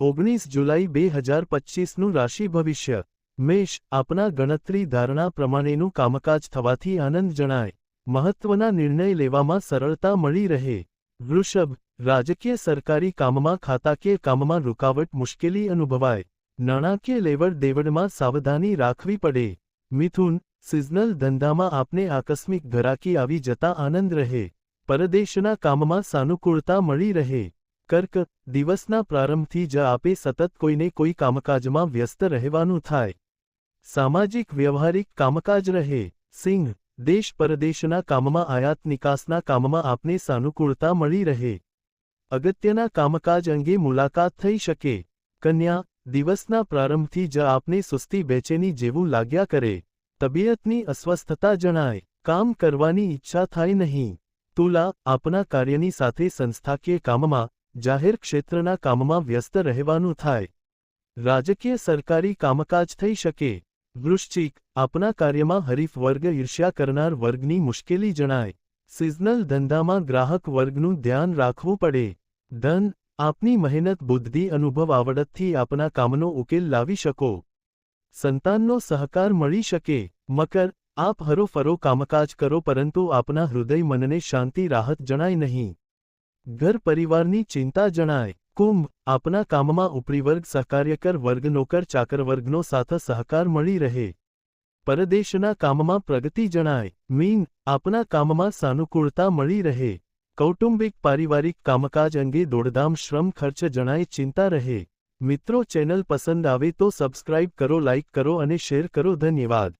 ઓગણીસ જુલાઈ બે હજાર પચીસનું રાશિ ભવિષ્ય. મેષ આપના ગણતરી ધારણા પ્રમાણેનું કામકાજ થવાથી આનંદ જણાય. મહત્વના નિર્ણય લેવામાં સરળતા મળી રહે. વૃષભ, રાજકીય સરકારી કામમાં ખાતાકીય કામમાં રૂકાવટ મુશ્કેલી અનુભવાય. નાણાકીય લેવડ દેવડમાં સાવધાની રાખવી પડે. મિથુન, સિઝનલ ધંધામાં આપને આકસ્મિક ઘરાકી આવી જતા આનંદ રહે. પરદેશના કામમાં સાનુકૂળતા મળી રહે. કર્ક, દિવસના પ્રારંભથી જ આપે સતત કોઈને કોઈ કામકાજમાં વ્યસ્ત રહેવાનું થાય. સામાજિક, વ્યવહારિક કામકાજ રહે. સિંહ, દેશ પરદેશના કામમાં, આયાત નિકાસના કામમાં આપને સાનુકૂળતા મળી રહે. અગત્યના કામકાજ અંગે મુલાકાત થઈ શકે. કન્યા, દિવસના પ્રારંભથી જ આપને સુસ્તી બેચેની જેવું લાગ્યા કરે. તબિયતની અસ્વસ્થતા જણાય. કામ કરવાની ઈચ્છા થાય નહીં. તુલા, આપના કાર્યની સાથે સંસ્થાકીય કામમાં જાહેર ક્ષેત્રના કામમાં વ્યસ્ત રહેવાનું થાય. રાજકીય સરકારી કામકાજ થઈ શકે. વૃશ્ચિક, આપના કાર્યમાં હરીફ વર્ગ ઈર્ષ્યા કરનાર વર્ગની મુશ્કેલી જણાય. સિઝનલ ધંધામાં ગ્રાહક વર્ગનું ધ્યાન રાખવું પડે. ધન, આપની મહેનત, બુદ્ધિ, અનુભવ આવડતથી આપના કામનો ઉકેલ લાવી શકો. સંતાનનો સહકાર મળી શકે. મકર, આપ હરોફરો કામકાજ કરો, પરંતુ આપના હૃદય મનને શાંતિ રાહત જણાય નહીં. ઘર પરિવારની ચિંતા જણાય. કુંભ આપના કામમાં ઉપરી વર્ગ સહકાર્યકર વર્ગ નોકર ચાકર વર્ગનો સાથ સહકાર મળી રહે. પરદેશના કામમાં પ્રગતિ જણાય. મીન આપના કામમાં સાનુકૂળતા મળી રહે. કૌટુંબિક પારિવારિક કામકાજ અંગે દોડધામ શ્રમ ખર્ચ જણાય ચિંતા રહે. મિત્રો ચેનલ પસંદ આવે તો સબસ્ક્રાઇબ કરો, લાઇક કરો અને શેર કરો. ધન્યવાદ.